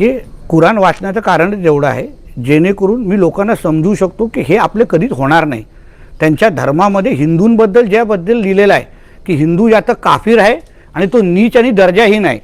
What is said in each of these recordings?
की कुराण वाचण्याचं कारण जेवढं आहे जेणेकरून मी लोकांना समजू शकतो की हे आपले कधीच होणार नाही. त्यांच्या धर्मामध्ये हिंदूंबद्दल ज्याबद्दल लिहिलेलं आहे की हिंदू या काफीर आहे आणि तो नीच आणि दर्जाहीन आहे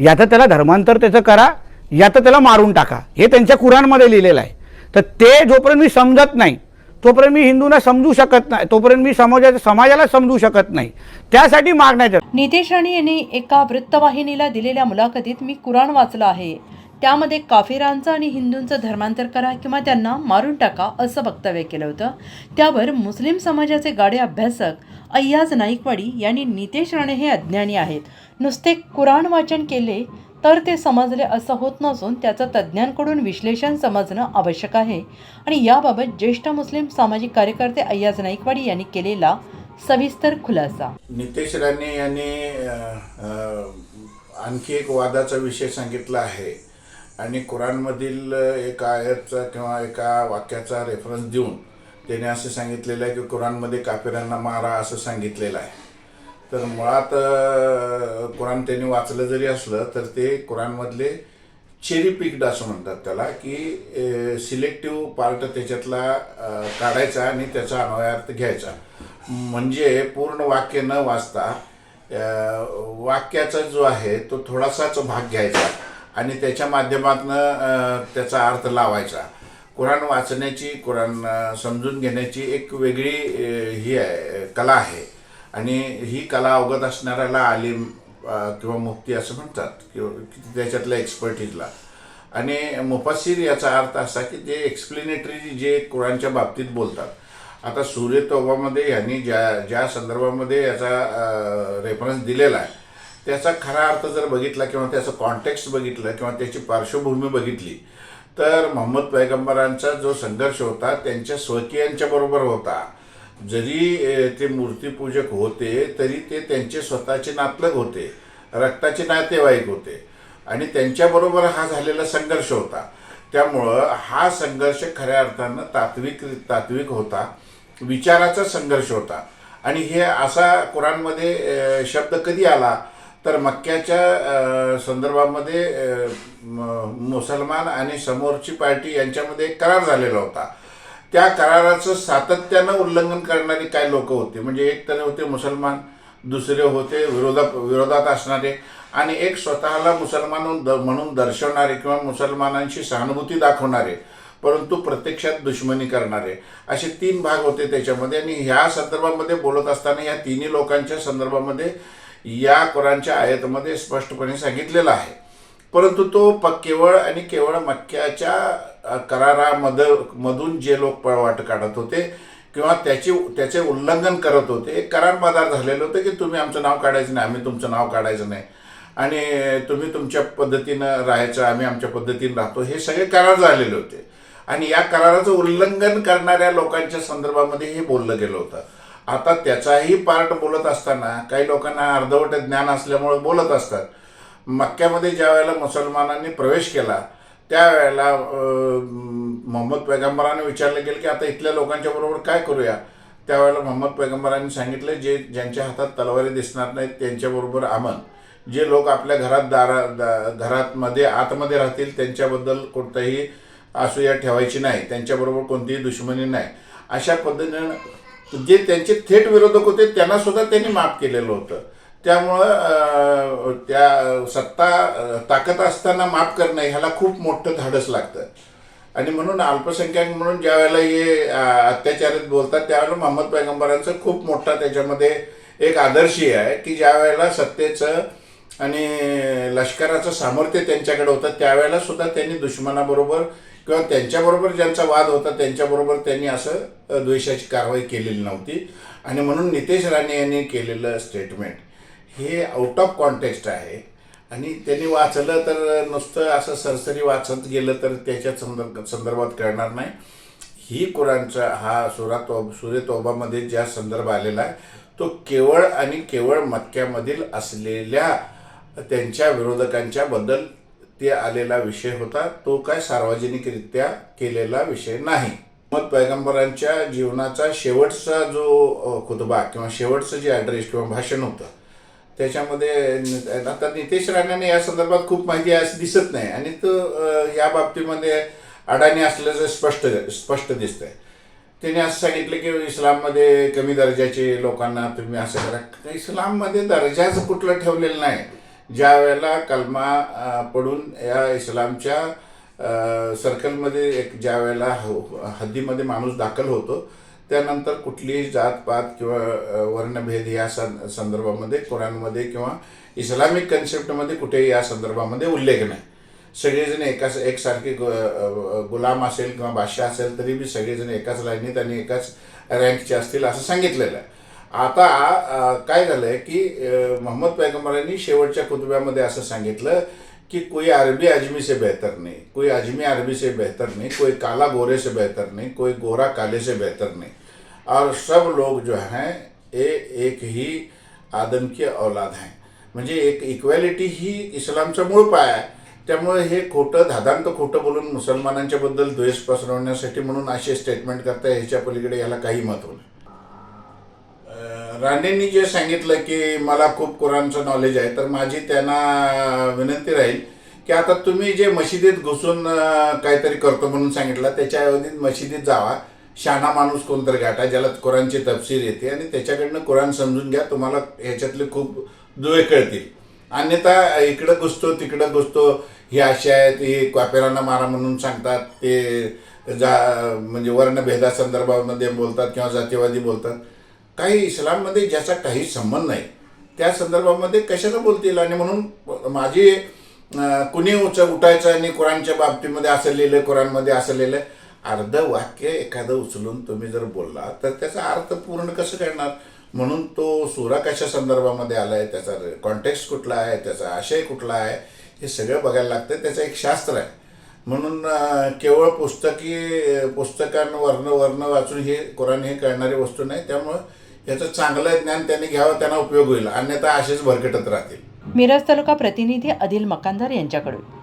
यात त्याला धर्मांतर त्याचं करा यात त्याला मारून टाका. हे त्यांच्या कुराणमध्ये लिहिलेलं आहे. तर ते जोपर्यंत मी समजत नाही तोपर्यंत मी हिंदूंना समजू शकत नाही तोपर्यंत मी समाजाच्या समाजाला समजू शकत नाही. त्यासाठी मागण्याचं नितेश राणे यांनी एका वृत्तवाहिनीला दिलेल्या मुलाखतीत मी कुराण वाचलं आहे. त्यामध्ये काफिरांचं आणि हिंदूंचं धर्मांतर करा किंवा त्यांना मारून टाका असं वक्तव्य केलं होतं. त्यावर मुस्लिम समाजाचे गाडे अभ्यासक अय्याज नाईकवाडी यांनी नितेश राणे हे अज्ञानी आहेत. नुसते कुराण वाचन केले तर ते समजले असं होत नसून त्याचं तज्ज्ञांकडून विश्लेषण समजणं आवश्यक आहे. आणि याबाबत ज्येष्ठ मुस्लिम सामाजिक कार्यकर्ते अय्याज नाईकवाडी यांनी केलेला सविस्तर खुलासा. नितेश राणे यांनी आणखी एक वादाचा विषय सांगितला आहे. आणि कुराणमधील एका आयतचा किंवा एका वाक्याचा रेफरन्स देऊन त्याने असं सांगितलेलं आहे की कुराणमध्ये काफिरांना मारा असं सांगितलेलं आहे. तर मुळात कुराण त्यांनी वाचलं जरी असलं तर ते कुराणमधले चेरी पिक्ड असं म्हणतात त्याला की सिलेक्टिव्ह पार्ट त्याच्यातला काढायचा आणि त्याचा अन्वयार्थ घ्यायचा. म्हणजे पूर्ण वाक्य न वाचता वाक्याचा जो आहे तो थोडासाच भाग घ्यायचा. आणि त्याच्या माध्यमातून त्याचा अर्थ लावायचा. कुराण वाचण्याची कुराण समजून घेण्याची एक वेगळी ही आहे कला आहे. आणि ही कला अवगत असणाऱ्याला आलिम किंवा मुक्ती असं म्हणतात किंवा त्याच्यातल्या एक्सपर्टीजला आणि मुफासिर याचा अर्थ असा की जे एक्सप्लेनेटरी जे कुराणच्या बाबतीत बोलतात. आता सूर्य तोबामध्ये यांनी ज्या ज्या संदर्भामध्ये याचा रेफरन्स दिलेला आहे त्याचा खरा अर्थ जर बघितला किंवा त्याचं कॉन्टेक्स्ट बघितलं किंवा त्याची पार्श्वभूमी बघितली तर मोहम्मद पैगंबरांचा जो संघर्ष होता त्यांच्या स्वकीयांच्या बरोबर होता. जरी ते मूर्तीपूजक होते तरी ते त्यांचे स्वतःचे नातलग होते रक्ताचे नातेवाईक होते. आणि त्यांच्याबरोबर हा झालेला संघर्ष होता. त्यामुळं हा संघर्ष खऱ्या अर्थानं तात्विक तात्विक होता. विचाराचा संघर्ष होता. आणि हे असा कुराणमध्ये शब्द कधी आला? तर मक्क्याच्या संदर्भामध्ये मुसलमान आणि समोरची पार्टी यांच्यामध्ये एक करार झालेला होता. त्या कराराचं सातत्यानं उल्लंघन करणारी काय लोक होते. म्हणजे एक तर होते मुसलमान दुसरे होते विरोधात विरोधात असणारे आणि एक स्वतःला मुसलमान द- म्हणून दर्शवणारे किंवा मुसलमानांशी सहानुभूती दाखवणारे परंतु प्रत्यक्षात दुश्मनी करणारे असे तीन भाग होते त्याच्यामध्ये. आणि ह्या संदर्भामध्ये बोलत असताना या तिन्ही लोकांच्या संदर्भामध्ये या कुराणच्या आयतमध्ये स्पष्टपणे सांगितलेलं आहे. परंतु तो प केवळ आणि केवळ मक्क्याच्या करारामद करारामध मधून जे लोक पळवाट काढत होते किंवा त्याची त्याचे उल्लंघन करत होते एक करार मदार झालेलं होतं की तुम्ही आमचं नाव काढायचं नाही आम्ही तुमचं नाव काढायचं नाही. आणि तुम्ही तुमच्या पद्धतीनं राहायचं आम्ही आमच्या पद्धतीनं राहतो हे सगळे करार झालेले होते. आणि या कराराचं उल्लंघन करणाऱ्या लोकांच्या संदर्भामध्ये हे बोललं गेलं होतं. आता त्याचाही पार्ट बोलत असताना काही लोकांना अर्धवट ज्ञान असल्यामुळे बोलत असतात. मक्क्यामध्ये ज्या वेळेला मुसलमानांनी प्रवेश केला त्यावेळेला मोहम्मद पैगंबराने विचारलं गेलं की आता इथल्या लोकांच्या बरोबर काय करूया? त्यावेळेला मोहम्मद पैगंबरांनी सांगितलं जे ज्यांच्या हातात तलवारी दिसणार नाहीत त्यांच्याबरोबर आमन जे लोक आपल्या घरात दारा दा घरातमध्ये आतमध्ये राहतील त्यांच्याबद्दल कोणताही असूया ठेवायची नाही. त्यांच्याबरोबर कोणतीही दुश्मनी नाही. अशा पद्धतीनं जे त्यांचे थेट विरोधक होते त्यांना सुद्धा त्यांनी माफ केलेलं होतं. त्यामुळं त्या सत्ता ताकद असताना माफ करणं ह्याला खूप मोठं धाडस लागतं. आणि म्हणून अल्पसंख्याक म्हणून ज्या वेळेला हे अत्याचारित बोलतात त्यावेळेला मोहम्मद पैगंबरांचं खूप मोठा त्याच्यामध्ये एक आदर्शी आहे की ज्या वेळेला सत्तेचं आणि लष्कराचं सामर्थ्य त्यांच्याकडे होतं त्यावेळेला सुद्धा त्यांनी दुश्मनाबरोबर किंवा त्यांच्याबरोबर ज्यांचा वाद होता त्यांच्याबरोबर त्यांनी असं द्वेषाची कारवाई केलेली नव्हती. आणि म्हणून नितेश राणे यांनी केलेलं स्टेटमेंट हे आउट ऑफ कॉन्टेक्स्ट आहे. आणि त्यांनी वाचलं तर नुसतं असं सरसरी वाचत गेलं तर त्याच्या संदर्भ संदर्भात कळणार नाही. ही कुराणचा हा सुरा तो सूर्य तोबामध्ये ज्या संदर्भ आलेला आहे तो केवळ आणि केवळ मक्क्यामधील असलेल्या त्यांच्या विरोधकांच्याबद्दल ते आलेला विषय होता तो काय सार्वजनिकरित्या केलेला विषय नाही. मग पैगंबरांच्या जीवनाचा शेवटचा जो खुतबा किंवा शेवटचं जे ॲड्रेस किंवा भाषण होतं त्याच्यामध्ये आता नितेश राणेने या संदर्भात खूप माहिती आहे असं दिसत नाही. आणि तो या बाबतीमध्ये अडाणी असल्याचं स्पष्ट स्पष्ट दिसतंय. त्याने असं सांगितलं की इस्लाममध्ये कमी दर्जाचे लोकांना तुम्ही असं करा. इस्लाममध्ये दर्जाच कुठलं ठेवलेलं नाही. ज्या वेळेला कलमा पडून या इस्लामच्या सर्कलमध्ये एक ज्या वेळेला ह- हो, हद्दीमध्ये माणूस दाखल होतो त्यानंतर कुठलीही जातपात किंवा वर्णभेद या सं संदर्भामध्ये कुराणमध्ये किंवा इस्लामिक कन्सेप्टमध्ये कुठेही या संदर्भामध्ये उल्लेख नाही. सगळेजण एकाच एकसारखे गु- गुलाम असेल किंवा बादशाह असेल तरी बी सगळेजण एकाच लाईनीत आणि एकाच रँकचे असतील असं सांगितलेलं आहे. आता काय झालंय की अ, मोहम्मद पैगंबरांनी शेवटच्या कुतुब्यामध्ये असं सांगितलं कि कोई अरबी अजमी से बेहतर नहीं कोई अजमी अरबी से बेहतर नहीं कोई काला गोरे से बेहतर नहीं कोई गोरा काले से बेहतर नहीं। और सब लोग जो हैं ये एक ही आदम की औलाद हैं। म्हणजे एक इक्वॅलिटी ही इस्लामचा मूळ पाय आहे. त्यामुळे हे खोटं धादांत खोटं बोलून मुसलमानांच्याबद्दल द्वेष पसरवण्यासाठी म्हणून असे स्टेटमेंट करताय ह्याच्या पलीकडे याला काही महत्त्व नाही. राणेंनी जे सांगितलं की मला खूप कुराणचं नॉलेज आहे तर माझी त्यांना विनंती राहील की आता तुम्ही जे मशिदीत घुसून काहीतरी करतो म्हणून सांगितलं त्याच्याऐवजी मशिदीत जावा. शाना माणूस कोणतरी गाठा ज्याला कुराणची तपशीर येते आणि त्याच्याकडनं कुराण समजून घ्या तुम्हाला ह्याच्यातले खूप दुवे कळतील. अन्यथा इकडं घुसतो तिकडं घुसतो ही अशी आहेत हे क्वापेरांना मारा म्हणून सांगतात ते जा म्हणजे वर्णभेदासंदर्भामध्ये बोलतात किंवा जातीवादी बोलतात. काही इस्लाममध्ये ज्याचा काही संबंध नाही. त्या संदर्भामध्ये कशाला बोलतील? आणि म्हणून माझी कुणी उच उठायचं आणि कुराणच्या बाबतीमध्ये असं लिहिलं कुराणमध्ये असं लिहिलं अर्ध वाक्य एखादं उचलून तुम्ही जर बोलला तर त्याचा अर्थ पूर्ण कसं करणार म्हणून तो सुरा कशा संदर्भामध्ये आला आहे त्याचा कॉन्टेक्स्ट कुठला आहे त्याचा आशय कुठला आहे हे सगळं बघायला लागतं त्याचं एक शास्त्र आहे. म्हणून केवळ पुस्तकी पुस्तकांवरनं वर्ण वाचून हे कुराण हे कळणारी वस्तू नाही त्यामुळं याचं चांगलं ज्ञान त्यांनी घ्यावं त्यांना उपयोग होईल. अन्यथा असेच भरकटत राहतील. मिरज तालुका प्रतिनिधी अदिल मकानदार यांच्याकडून.